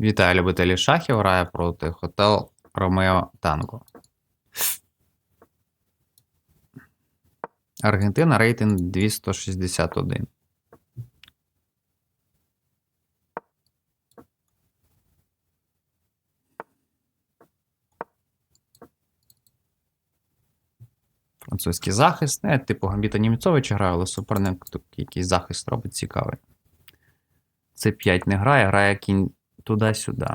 Вітаю, любителі шахів. Грає проти Хотел Ромео Танго. Аргентина рейтинг 261. Французький захист. Не, типу Гамбіта Німцовича грає, але суперник тут якийсь захист робить цікавий. Це 5 не грає, грає кінь туди-сюди.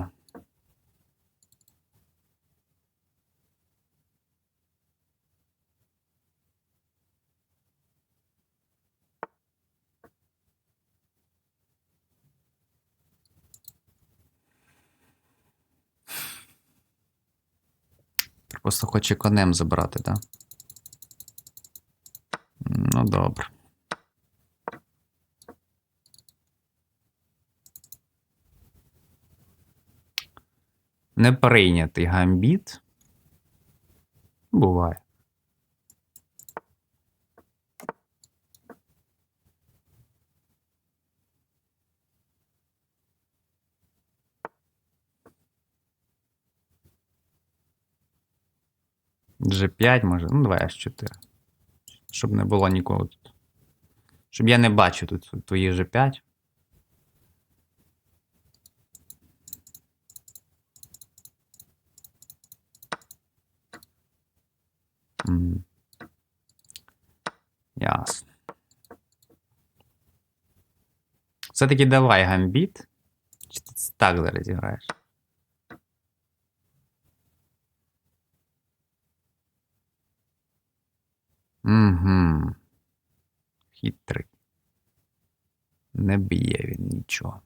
Просто хоче конем забрати, так? Да? Ну, добре. Не прийнятий гамбіт. Буває. G5 може. Ну, давай H4. Щоб не було нікого тут. Щоб я не бачив тут твої G5. Ясно. Все-таки давай гамбіт. Чи ти так зараз зіграєш? Угу. Хитрий. Не б'є він нічого.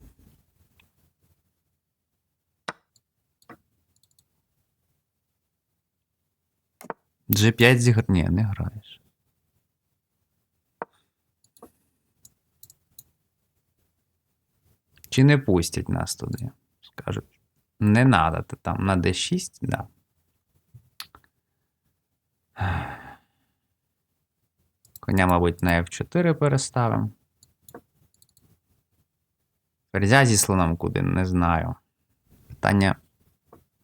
G5 зігр... Ні, не граєш. Чи не пустять нас туди? Скажуть. Не надо, ти там на D6, да. Коня, мабуть, на F4 переставимо. Ферзя зі слоном куди, не знаю. Питання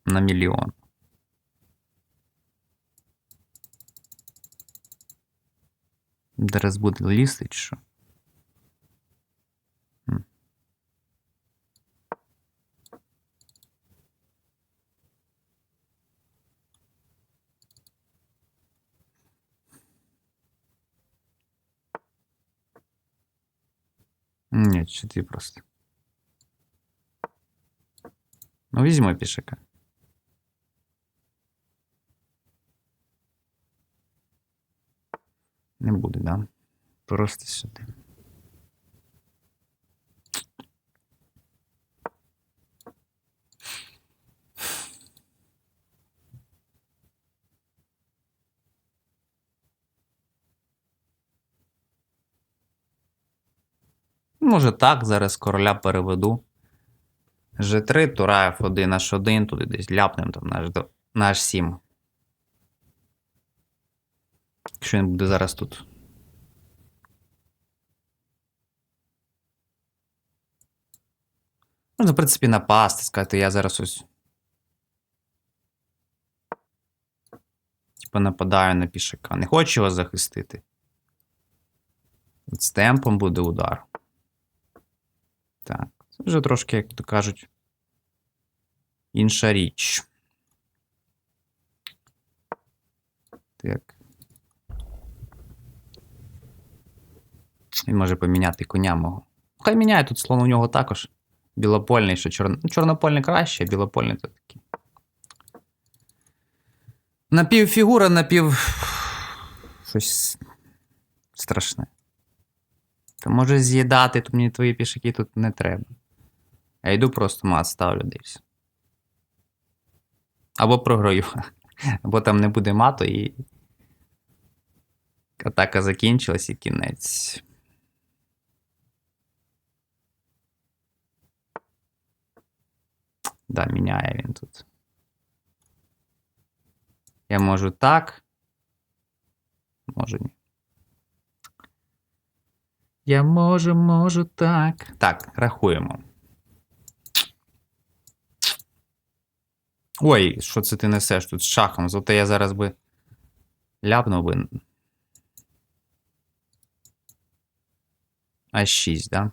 на мільйон. Зараз буде лізти, чи що? М. Ні, чи ти просто. Ну, візьми пішака. Не буде, да? Просто сюди. Може так, зараз короля переведу. G3, Тура F1 H1, туди десь ляпнем там на, H, на H7. Якщо він буде зараз тут. Можна, в принципі, напасти, сказати, я зараз ось. Типа нападаю на пішака. Не хочу його захистити. От з темпом буде удар. Так, це вже трошки, як то кажуть, інша річ. Так. Він може поміняти коня мого. Хай міняє тут слон у нього також. Білопольний, що чор... ну, чорнопольний краще, а білопольний то такий. Напівфігура, напів. Щось страшне. Та може з'їдати, то мені твої пішаки тут не треба. Я йду просто мат ставлю десь. Або програю. Або там не буде мату і. Атака закінчилась і кінець. Да, міняє він тут. Я можу так. Можу ні. Я можу, можу так. Так, рахуємо. Ой, що це ти несеш тут з шахом? Зате я зараз би ляпнув би. А 6, да?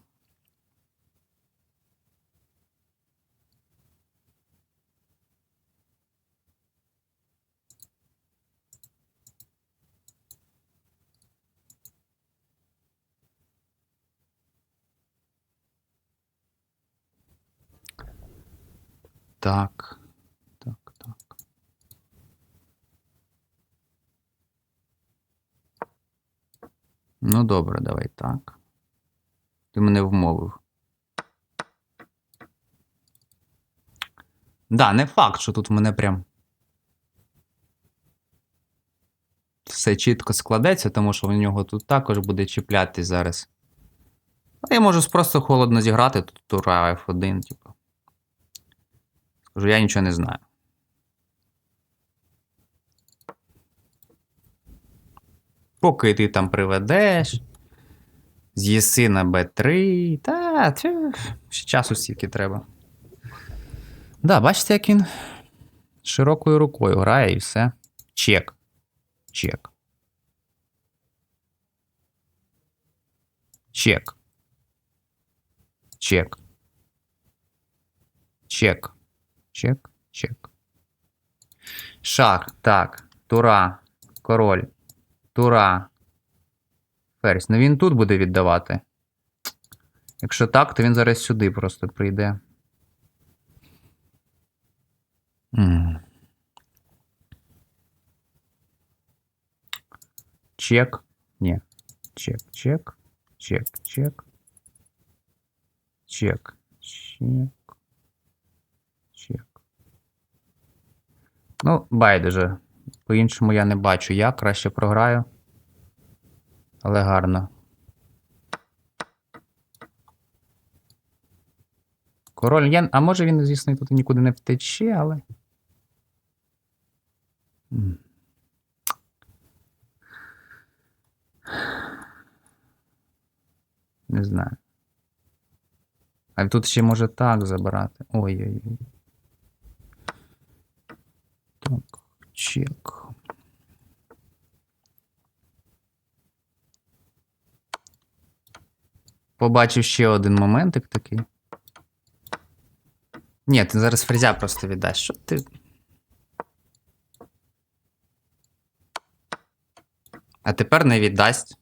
Так. Так, так. Ну, добре, давай так. Ти мене вмовив. Да, не факт, що тут в мене прям. Все чітко складеться, тому що в нього тут також буде чіплятись зараз. А я можу просто холодно зіграти тут тура F1, типу. Скажу, я нічого не знаю. Поки ти там приведеш. З'їси на Б3. Та, тю, ще часу стільки треба. Да, бачите, як він широкою рукою грає і все. Чек. Чек. Чек. Чек. Чек. Чек. Чек. Шах. Так. Тура. Король. Тура. Ферзь. Ну він тут буде віддавати. Якщо так, то він зараз сюди просто прийде. Чек. Ні. Чек. Чек, чек. Чек. Чек. Чек. Ну, байдуже. По-іншому я не бачу. Я краще програю. Але гарно. Король я... А може він, звісно, тут нікуди не втече, але. Не знаю. А тут ще може так забирати. Ой-ой-ой. Так, чек. Побачив ще один моментик такий. Ні, ти зараз фрезя просто віддасть. Що ти. А тепер не віддасть.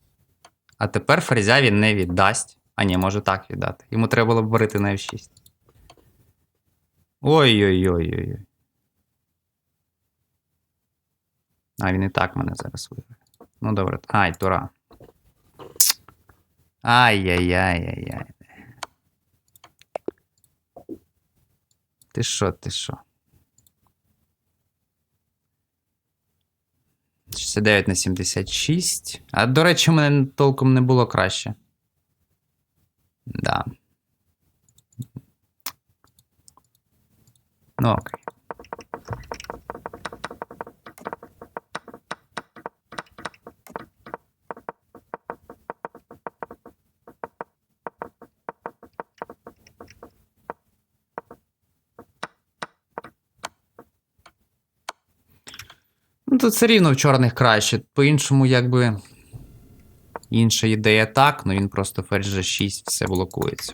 А тепер фрезя він не віддасть. А ні, може так віддати. Йому треба було б борити на F6. Ой-ой-ой-ой. А, він і так мене зараз виграє. Ну добре. Ай, тура. Ай-яй-яй-яй-яй. Ти що, ти що? 69 на 76. А до речі, у мене толком не було краще. Да. Ну окей. Ну, тут все рівно в чорних краще. По-іншому, якби. Інша ідея так, ну він просто ферзь G6 все блокується.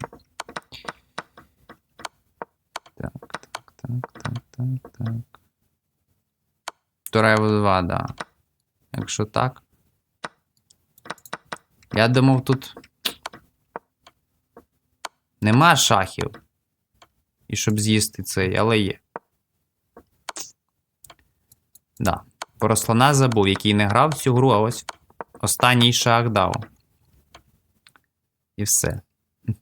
Так, так, так, так, так, так. Тура 2 да. Якщо так. Я думав, тут. Нема шахів. І щоб з'їсти цей, але є. Да. Про слона забув, який не грав в цю гру, а ось останній шах дав. І все.